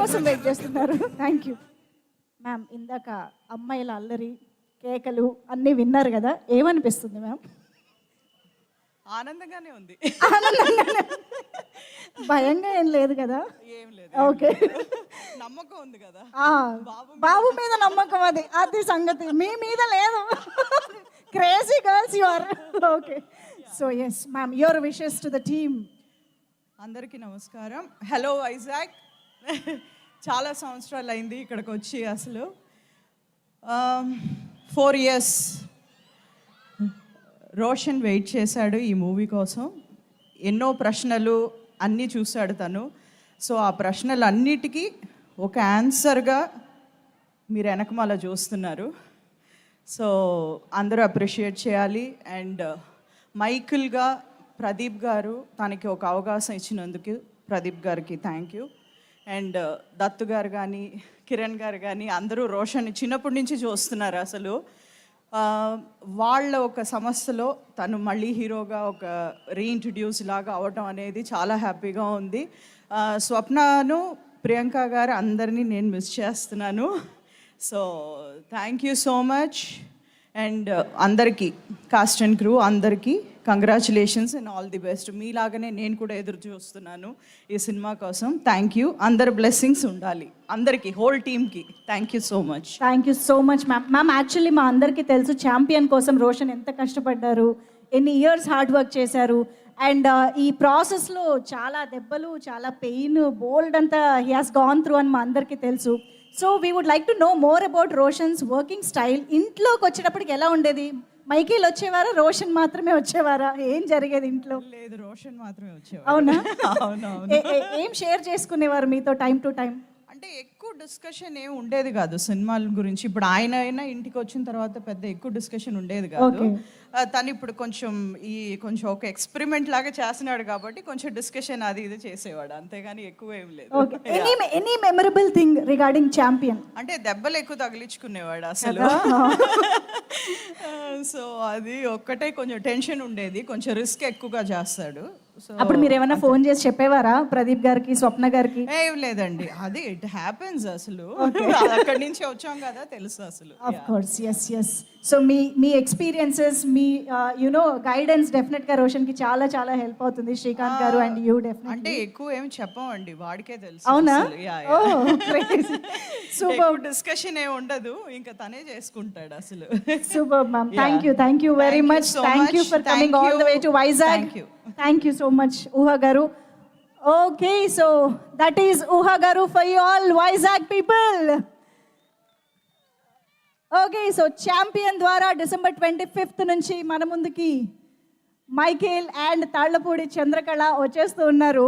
కోసం వెయిట్ చేస్తున్నారు. Thank you ma'am ఇందాక అమ్మాయిల అల్లరి కేకలు అన్నీ విన్నారు కదా? ఏమనిపిస్తుంది మ్యామ్ ఆనందంగానే ఉంది. ఆనందంగానే భయంగా ఏం లేదు కదా? ఏం లేదు ఓకే నమ్మకం ఉంది కదా? బాబు మీద నమ్మకం అది. అది సంగతి. మీ మీద లేదు. Crazy girls you are okay so yes ma'am your wishes to the team అందరికీ నమస్కారం. హలో వైజాగ్ చాలా సంవత్సరాలు అయింది ఇక్కడికి వచ్చి అసలు. Um, four years Roshan wait చేశాడు ఈ మూవీ కోసం. ఎన్నో ప్రశ్నలు అన్నీ చూశాడు తను. సో ఆ ప్రశ్నలు అన్నిటికీ ఒక ఆన్సర్గా మీరు వెనకమాల చూస్తున్నారు. సో అందరూ అప్రిషియేట్ చేయాలి. అండ్ మైకిల్గా ప్రదీప్ గారు తనకి ఒక అవకాశం ఇచ్చినందుకు ప్రదీప్ గారికి thank you. And uh, Dattu గారు కానీ కిరణ్ గారు కానీ అందరూ రోషన్ చిన్నప్పటి నుంచి చూస్తున్నారు అసలు. వాళ్ళ ఒక సమస్యలో తను మళ్ళీ హీరోగా ఒక రీఇంట్రడ్యూస్ లాగా అవటం అనేది చాలా హ్యాపీగా ఉంది. స్వప్నను ప్రియాంక గారు అందరినీ నేను మిస్ చేస్తున్నాను. So thank you so much and uh, అందరికీ కాస్ట్ అండ్ క్రూ అందరికీ congratulations and all the best మీలాగనే నేను కూడా ఎదురు చూస్తున్నాను ఈ సినిమా కోసం. థ్యాంక్ యూ అందరి బ్లెస్సింగ్స్ ఉండాలి. అందరికీ హోల్ టీమ్కి thank you so much thank you so much ma'am ma'am actually మా అందరికీ తెలుసు ఛాంపియన్ కోసం రోషన్ ఎంత కష్టపడ్డారు ఎన్ని ఇయర్స్ హార్డ్ వర్క్ చేశారు అండ్ uh, ఈ ప్రాసెస్లో చాలా దెబ్బలు చాలా పెయిన్ బోల్డ్ అంతా హీ హాస్ గాన్ త్రూ అని మా అందరికీ తెలుసు. So we would like to know more about Roshan's working style ఇంట్లోకి వచ్చేటప్పటికి ఎలా ఉండేది? మైకేల్ వచ్చేవారా? రోషన్ మాత్రమే వచ్చేవారా? ఏం జరిగేది ఇంట్లో? లేదు రోషన్ మాత్రమే వచ్చేవాడు. అవునా? ఏం షేర్ చేసుకునేవారు మీతో టైం టు టైం? అంటే ఎక్కువ డిస్కషన్ ఏం ఉండేది కాదు సినిమాల గురించి. ఇప్పుడు ఆయన అయినా ఇంటికి వచ్చిన తర్వాత పెద్ద ఎక్కువ డిస్కషన్ ఉండేది కాదు. తను ఇప్పుడు కొంచెం ఈ కొంచెం ఒక ఎక్స్పెరిమెంట్ లాగా చేస్తున్నాడు కాబట్టి కొంచెం డిస్కషన్ అది ఇది చేసేవాడు. అంతేగాని ఎక్కువ ఏం లేదు. Any any memorable thing regarding champion అంటే దెబ్బలు ఎక్కువ తగిలించుకునేవాడు అసలు. సో అది ఒక్కటే కొంచెం టెన్షన్ ఉండేది. కొంచెం రిస్క్ ఎక్కువగా చేస్తాడు. అప్పుడు మీరు ఏమైనా ఫోన్ చేసి చెప్పేవారా ప్రదీప్ గారికి స్వప్న గారికి? ఏం లేదండి. అది ఇట్ హ్యాపెన్స్ అసలు. అక్కడి నుంచి వచ్చాం కదా తెలుసు అసలు. Of course yes yes so మీ మీ ఎక్స్పీరియన్సెస్ మీ యునో గైడెన్స్ డెఫినెట్గా రోషన్కి చాలా చాలా హెల్ప్ అవుతుంది. శ్రీకాంత్ గారు అండ్ యూ డెఫినెట్ అంటే ఎక్కువ ఏం చెప్పమండి. వాడికే తెలుసు అవునా. సూపర్ డిస్కషన్ ఏం ఉండదు. ఇంకా తనే చేసుకుంటాడు అసలు. Super ma'am thank you thank you very much thank you. For coming all the. Way to Vizag Thank you. Thank you so much Uha garu okay so that is Uha garu for you all Vizag people okay so champion ద్వారా December twenty fifth నుంచి మన ముందుకి Michael and Tallapudi Chandrakala వచ్చేస్తూ ఉన్నారు.